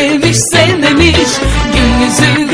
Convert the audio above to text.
sevmiş sevmemiş. Gün yüzü